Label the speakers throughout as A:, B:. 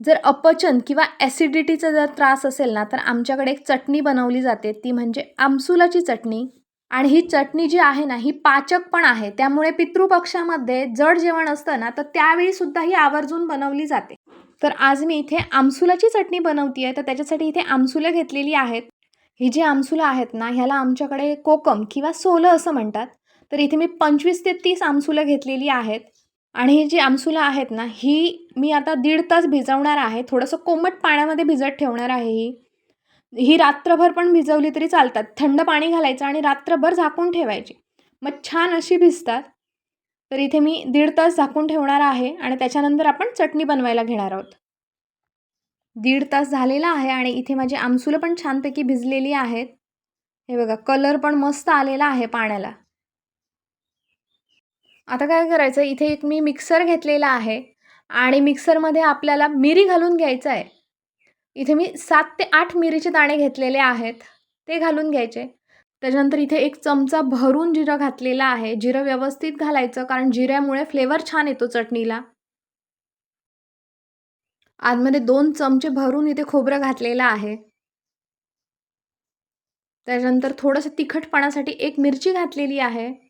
A: जर अपचन किंवा ॲसिडिटीचा जर त्रास असेल ना तर आमच्याकडे एक चटणी बनवली जाते. ती म्हणजे आमसुलाची चटणी. आणि ही चटणी जी आहे ना ही पाचक पण आहे. त्यामुळे पितृपक्षामध्ये जड जेवण असतं ना तर त्यावेळी सुद्धा ही आवर्जून बनवली जाते. तर आज मी इथे आमसुलाची चटणी बनवती आहे तर त्याच्यासाठी इथे आमसुलं घेतलेली आहेत. ही जी आमसुलं आहेत ना ह्याला आमच्याकडे कोकम किंवा सोलं असं म्हणतात. तर इथे मी पंचवीस ते तीस आमसुलं घेतलेली आहेत. आणि ही जी आमसुलं आहेत ना ही मी आता दीड तास भिजवणार आहे. थोडंसं कोमट पाण्यामध्ये भिजत ठेवणार आहे ही. ही रात्रभर पण भिजवली तरी चालतात. थंड पाणी घालायचं आणि रात्रभर झाकून ठेवायची. मग छान अशी भिजतात. तर इथे मी दीड तास झाकून ठेवणार आहे आणि त्याच्यानंतर आपण चटणी बनवायला घेणार आहोत. दीड तास झालेला आहे आणि इथे माझी आमसुलं पण छानपैकी भिजलेली आहेत. हे बघा कलर पण मस्त आलेला आहे पाण्याला. आता काय करायचं? इथे एक मी मिक्सर घेतलेला आहे आणि मिक्सरमध्ये आपल्याला मिरी घालून घ्यायचं आहे. इथे मी सात ते आठ मिरीचे दाणे घेतलेले आहेत ते घालून घ्यायचे. त्याच्यानंतर इथे एक चमचा भरून जिरं घातलेला आहे. जिरं व्यवस्थित घालायचं कारण जिऱ्यामुळे फ्लेवर छान येतो चटणीला. आतमध्ये दोन चमचे भरून इथे खोबरं घातलेलं आहे. त्याच्यानंतर थोडंसं तिखटपणासाठी एक मिरची घातलेली आहे.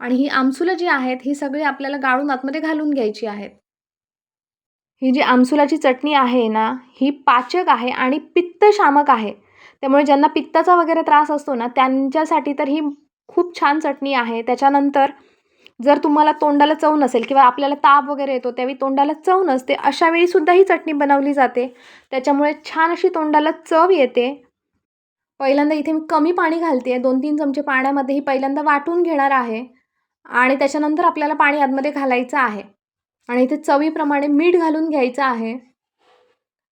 A: आणि ही आमसुलं जी आहेत ही सगळी आपल्याला गाळून आतमध्ये घालून घ्यायची आहेत. ही जी आमसुलाची चटणी आहे ना ही पाचक आहे आणि पित्तशामक आहे. त्यामुळे ज्यांना पित्ताचा वगैरे त्रास असतो ना त्यांच्यासाठी तर ही खूप छान चटणी आहे. त्याच्यानंतर जर तुम्हाला तोंडाला चव नसेल किंवा आपल्याला ताप वगैरे येतो त्यावेळी तोंडाला चव नसते अशावेळीसुद्धा ही चटणी बनवली जाते. त्याच्यामुळे छान अशी तोंडाला चव येते. पहिल्यांदा इथे मी कमी पाणी घालते. दोन तीन चमचे पाण्यामध्ये ही पहिल्यांदा वाटून घेणार आहे. आणि त्याच्यानंतर आपल्याला पाणी आतमध्ये घालायचं आहे. आणि इथे चवीप्रमाणे मीठ घालून घ्यायचं आहे.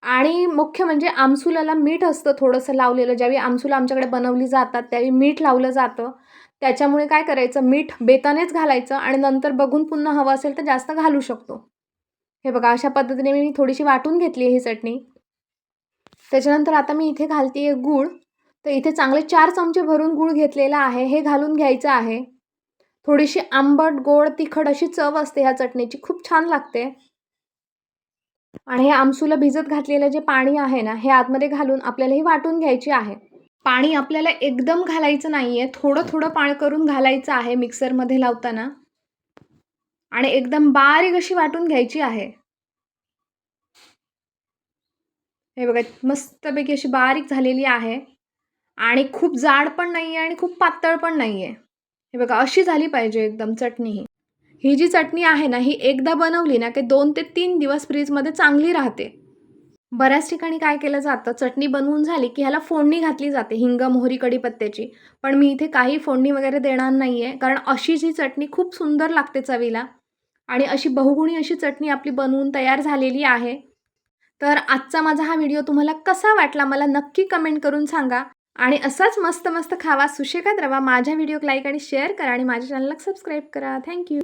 A: आणि मुख्य म्हणजे आमसुलाला मीठ असतं थोडंसं लावलेलं. ज्यावेळी आमसुला आमच्याकडे बनवली जातात त्यावेळी मीठ लावलं जातं. त्याच्यामुळे काय करायचं? मीठ बेतानेच घालायचं आणि नंतर बघून पुन्हा हवं असेल तर जास्त घालू शकतो. हे बघा अशा पद्धतीने मी थोडीशी वाटून घेतली आहे ही चटणी. त्याच्यानंतर आता मी इथे घालते आहे गूळ. तर इथे चांगले चार चमचे भरून गूळ घेतलेला आहे. हे घालून घ्यायचं आहे. थोडीशी आंबट गोड तिखट अशी चव असते ह्या चटणीची. खूप छान लागते. आणि हे आमसूला भिजत घातलेलं जे पाणी आहे ना हे आतमध्ये घालून आपल्याला ही वाटून घ्यायची आहे. पाणी आपल्याला एकदम घालायचं नाही आहे थोडं थोडं पाणी करून घालायचं आहे मिक्सरमध्ये लावताना. आणि एकदम बारीक अशी वाटून घ्यायची आहे. हे बघा मस्तपैकी अशी बारीक झालेली आहे. आणि खूप जाड पण नाही आहे आणि खूप पातळ पण नाही आहे हे बघा अशी झाली पाहिजे एकदम चटणी ही. ही जी चटणी आहे ना ही एकदा बनवली ना की दोन ते तीन दिवस फ्रीजमध्ये चांगली राहते. बऱ्याच ठिकाणी काय केलं जातं चटणी बनवून झाली की ह्याला फोडणी घातली जाते हिंग मोहरी कढीपत्त्याची. पण मी इथे काही फोडणी वगैरे देणार नाही आहे कारण अशी जी चटणी खूप सुंदर लागते चवीला आणि अशी बहुगुणी अशी चटणी आपली बनवून तयार झालेली आहे. तर आजचा माझा हा व्हिडिओ तुम्हाला कसा वाटला मला नक्की कमेंट करून सांगा. आणि असाच मस्त मस्त खावा सुशेखात रवा. माझ्या व्हिडिओ लाईक आणि शेअर करा आणि माझ्या चॅनलला सबस्क्राईब करा. थँक्यू.